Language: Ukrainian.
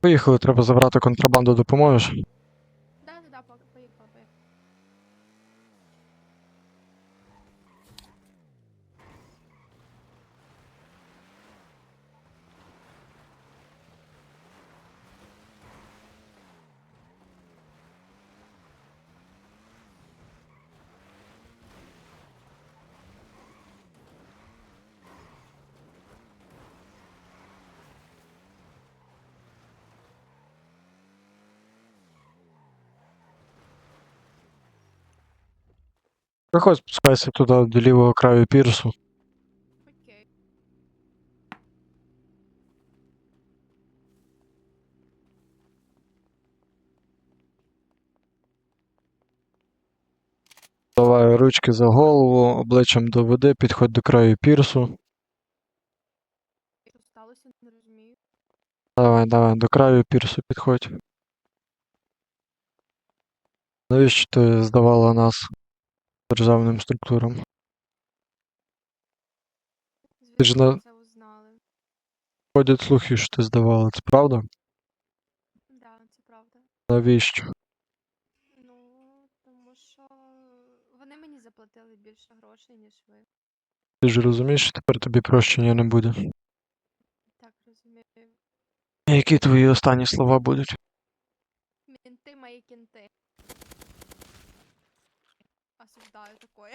Поїхали, треба забрати контрабанду, допоможеш? Да, да, да, поїхала, поїхала. Приходь, спускайся туди до лівого краю пірсу. Окей. Давай ручки за голову, обличчям до води, підходь до краю пірсу. Що сталося, не розумію. Давай, давай, до краю пірсу підходь. Навіщо ти здавала нас державним структурам? Ти ж на- це узнали? Ходять слухи, що ти здавала, це правда? Да, це правда. Навіщо? Ну, тому що вони мені заплатили більше грошей, ніж ви. Ти ж розумієш, що тепер тобі прощення не буде. Так розумію. Які твої останні слова будуть? Мінти мої кінти пам'ятаю такої.